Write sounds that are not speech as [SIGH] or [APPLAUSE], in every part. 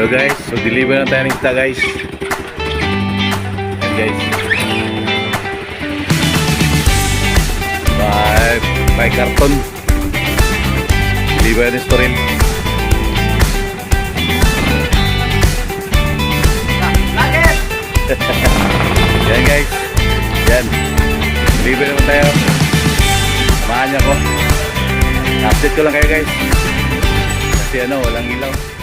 So guys, so deliver na tayo ng guys. Yan guys. By, by karton. Deliver na ito rin. Yan guys. Yan. Deliver naman tayo. Samahan niyo ako. Update ko lang kayo guys. Kasi ano, walang ilaw.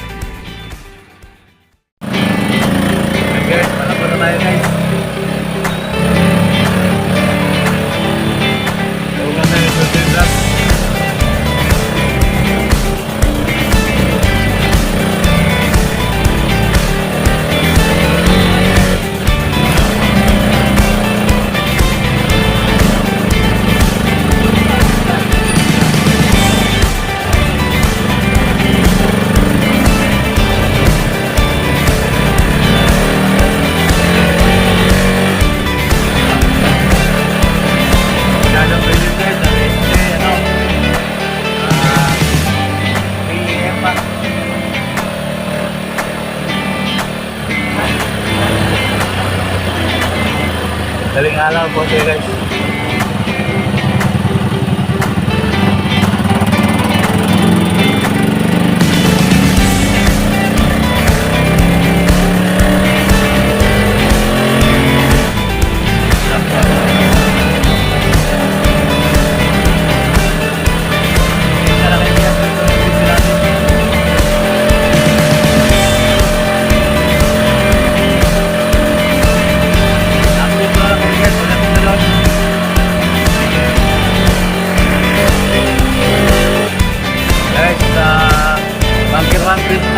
来了婆这个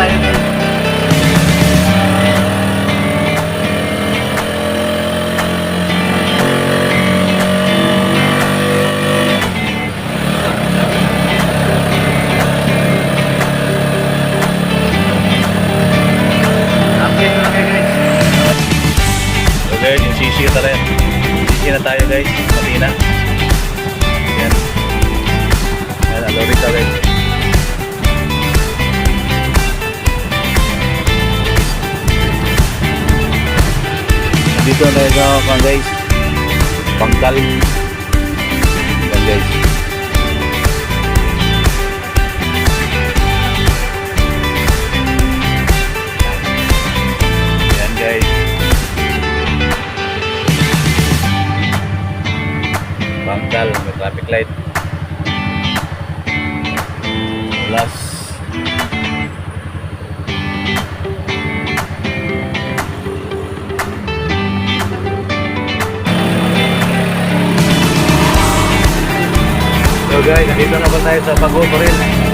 guys, tayo. Sisi na tayo guys. Pati na. Dito na sa kan guys. Pangkal. Yan guys. Yan guys. Pangkal, may traffic light. Plus guys, nandito na ba tayo sa Bago rin?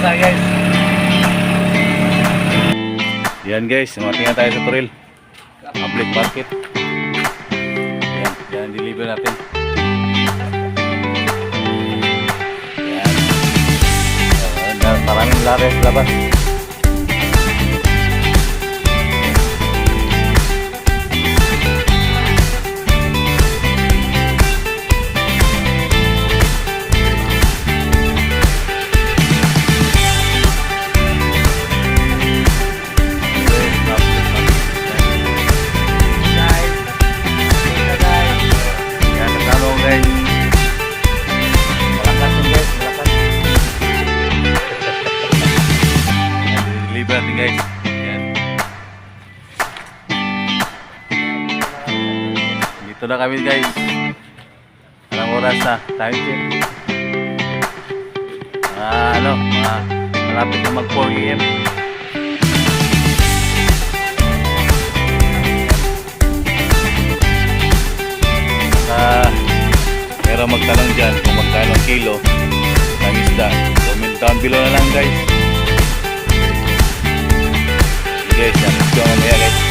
Na guys. Yan guys, umating na tayo sa Turil. Public market. Yan, yan deliver natin. Yan. Maraming lari sa labas. Dito na kami guys. Anong oras na? Time check. Ah, ano, mga malapit na mag 4 a.m. Ah, pero magtanong dyan kung magkano kilo ng isda. Comment down below na lang guys. guys,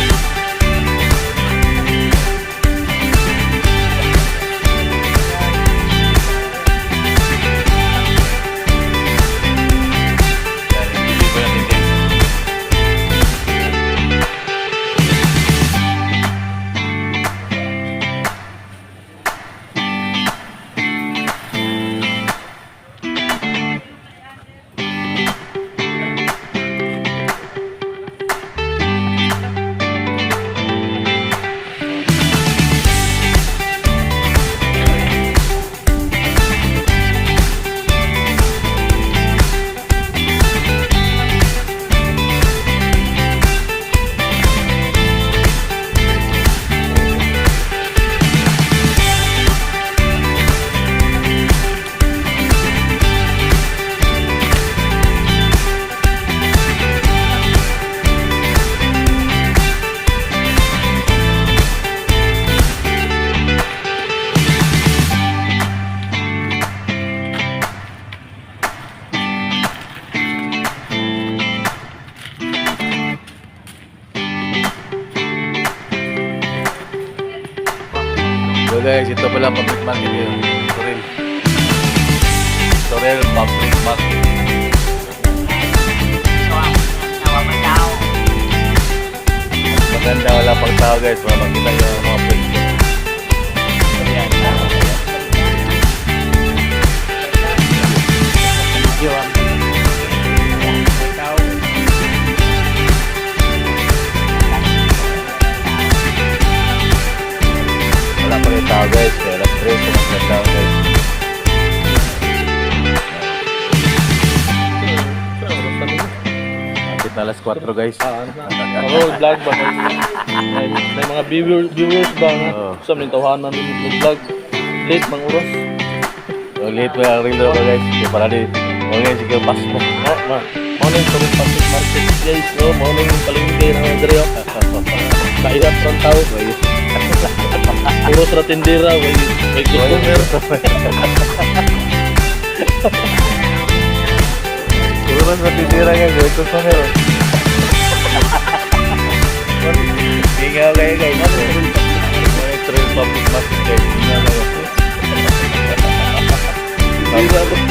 So guys, ito pala public market yung Toril. Toril public market. Maganda wala pang tao guys, wala makita yung mga public Rin tao guys, kaya 3 sumasyan tao guys. Kapit na alas 4 guys. Ako, vlog ba? May, mga viewers, ba? Oo. Sa mga tawanan ng vlog. Late, mang oras. So, late ang rilo ko guys. Kaya para di, ngayon sige pas mo. Oh, ma. Morning sa mga public market guys. No, morning yung palengke ng Andrea. Kaya from tao. Puro sa tindera. May, may customer. Puro sa titira nga, ko sa meron. Hinga kayo guys. Mga trail public market guys. Hinga kayo.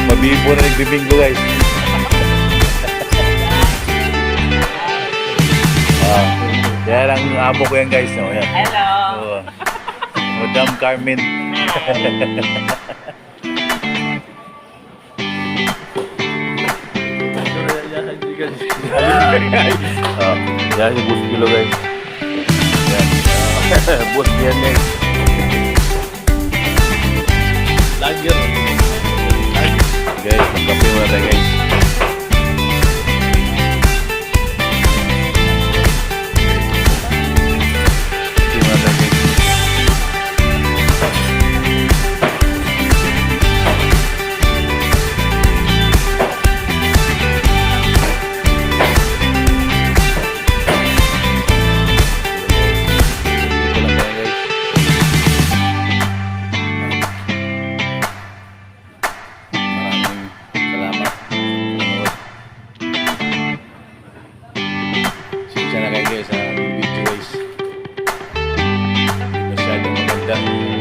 Mabibo na nagbibingo guys. Ah, yan ang amo ko yan guys. Oh, yan. Hello. Oh. Madam Carmen. Ah, yan si Bus Kilo guys. [LAUGHS] Yan. Ah, Bus yan guys. Lager. Guys, magkape muna tayo guys. Yeah.